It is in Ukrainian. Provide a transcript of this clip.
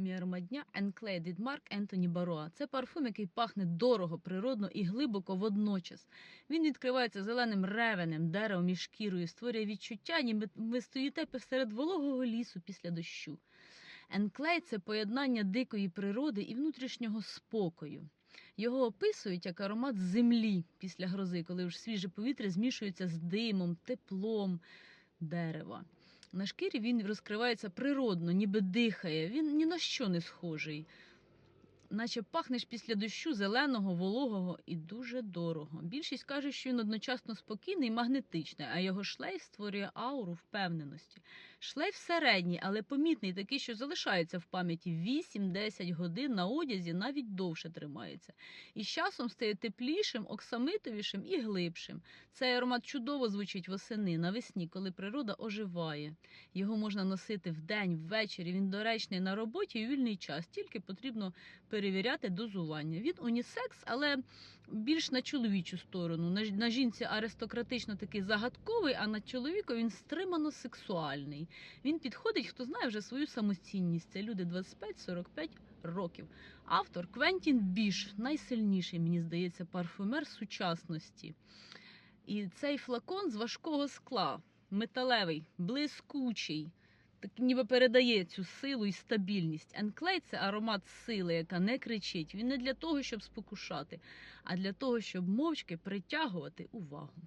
Мій аромат дня Enclave від Марк Ентоні Бароа. Це парфум, який пахне дорого, природно і глибоко водночас. Він відкривається зеленим ревенем, деревом і шкірою, створює відчуття, ніби ви стоїте посеред вологого лісу після дощу. Енклей це поєднання дикої природи і внутрішнього спокою. Його описують як аромат землі після грози, коли ж свіже повітря змішується з димом, теплом дерева. На шкірі він розкривається природно, ніби дихає. Він ні на що не схожий. Наче пахнеш після дощу зеленого, вологого і дуже дорого. Більшість каже, що він одночасно спокійний і магнетичний, а його шлейф створює ауру впевненості. Шлейф середній, але помітний, такий, що залишається в пам'яті 8-10 годин на одязі, навіть довше тримається. І з часом стає теплішим, оксамитовішим і глибшим. Цей аромат чудово звучить восени, навесні, коли природа оживає. Його можна носити вдень, ввечері. Він доречний на роботі і вільний час, тільки потрібно перевіряти дозування. Він унісекс, але більш на чоловічу сторону. На, на жінці аристократично такий загадковий, а на чоловіка він стримано сексуальний. Він підходить, хто знає вже свою самоцінність. Це люди 25-45 років. Автор Квентін Біш, найсильніший, мені здається, парфюмер сучасності. І цей флакон з важкого скла, металевий, блискучий. Так ніби передає цю силу і стабільність. Енклей це аромат сили, яка не кричить. Він не для того, щоб спокушати, а для того, щоб мовчки притягувати увагу.